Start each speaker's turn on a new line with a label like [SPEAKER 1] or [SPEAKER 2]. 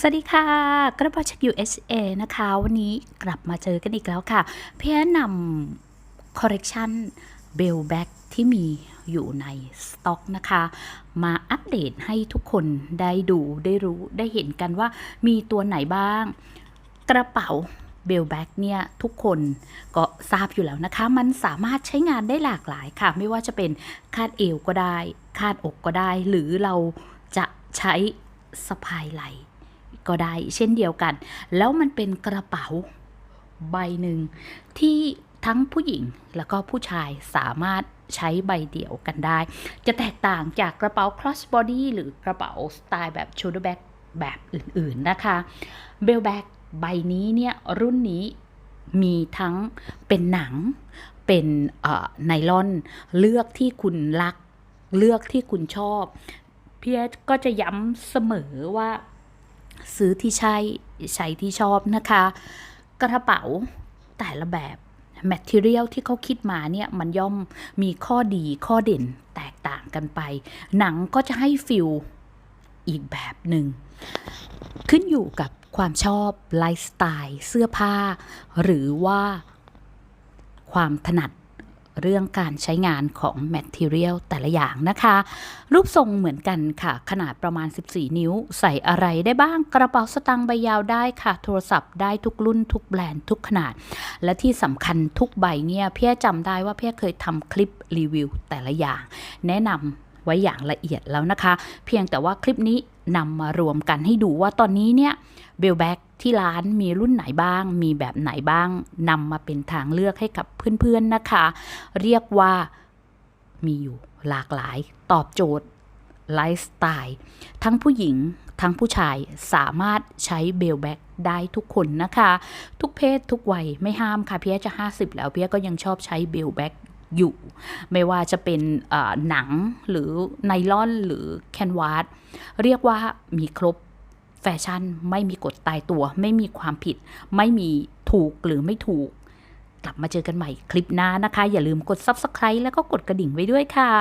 [SPEAKER 1] สวัสดีค่ะ กระเป๋าจาก USA นะคะ วันนี้กลับมาเจอกันอีกแล้วค่ะ เพื่อนำคอร์เรคชันเบลแบ็กที่มีอยู่ในสต็อกนะคะ มาอัปเดตให้ทุกคนได้ดูได้รู้ได้เห็นกันว่ามีตัวไหนบ้าง กระเป๋าเบลแบ็กเนี่ยทุกคนก็ทราบอยู่แล้วนะคะ มันสามารถใช้งานได้หลากหลายค่ะ ไม่ว่าจะเป็นคาดเอวก็ได้ คาดอกก็ได้ หรือเราจะใช้สะพายไหล่ ก็ได้เช่นเดียวกัน แล้วมันเป็นกระเป๋าใบหนึ่งที่ทั้งผู้หญิงแล้วก็ผู้ชายสามารถใช้ใบเดี่ยวกันได้ จะแตกต่างจากกระเป๋า cross body หรือกระเป๋าสไตล์แบบ shoulder bag แบบอื่นๆนะคะ b e l l bag ใบนี้เนี่ยรุ่นนี้มีทั้งเป็นหนังเป็นไนลอนเลือกที่คุณรัก เลือกที่คุณชอบเพียก็จะย้ำเสมอว่า ซื้อที่ใช่ใช้ที่ชอบนะคะ กระเป๋าแต่ละแบบ material ที่เขาคิดมาเนี่ยมันย่อมมีข้อดีข้อเด่นแตกต่างกันไป หนังก็จะให้ฟิลอีกแบบหนึ่ง ขึ้นอยู่กับความชอบไลฟ์สไตล์ เสื้อผ้า หรือว่าความถนัด เรื่องการใช้งานของ Material แต่ละอย่างนะคะ รูปทรงเหมือนกันค่ะ ขนาดประมาณ 14 นิ้ว ใส่อะไรได้บ้างกระเป๋าสตางค์ใบยาวได้ค่ะ โทรศัพท์ได้ทุกรุ่นทุกแบรนด์ทุกขนาด และที่สำคัญทุกใบเนี่ยเพี่จำได้ว่าเพี่เคยทำคลิปรีวิวแต่ละอย่าง แนะนำไว้อย่างละเอียดแล้วนะคะ เพียงแต่ว่าคลิปนี้ นำมารวมกันให้ดูว่าตอนนี้เนี่ยเบลแบ็กที่ร้านมีรุ่นไหนบ้าง มีแบบไหนบ้างนำมาเป็นทางเลือกให้กับเพื่อนๆนะคะ เรียกว่ามีอยู่หลากหลายตอบโจทย์ไลฟ์สไตล์ทั้งผู้หญิงทั้งผู้ชายสามารถใช้เบลแบ็กได้ทุกคนนะคะ ทุกเพศทุกวัยไม่ห้ามค่ะเพียจะ 50 แล้วเพียก็ยังชอบใช้เบลแบ็กอยู่ ไม่ว่าจะเป็นหนังหรือไนลอนหรือแคนวาสเรียกว่ามีครบแฟชั่นไม่มีกฎตายตัว ไม่มีความผิด ไม่มีถูกหรือไม่ถูก กลับมาเจอกันใหม่คลิปหน้านะคะ อย่าลืมกด Subscribe แล้วก็กดกระดิ่งไว้ด้วยค่ะ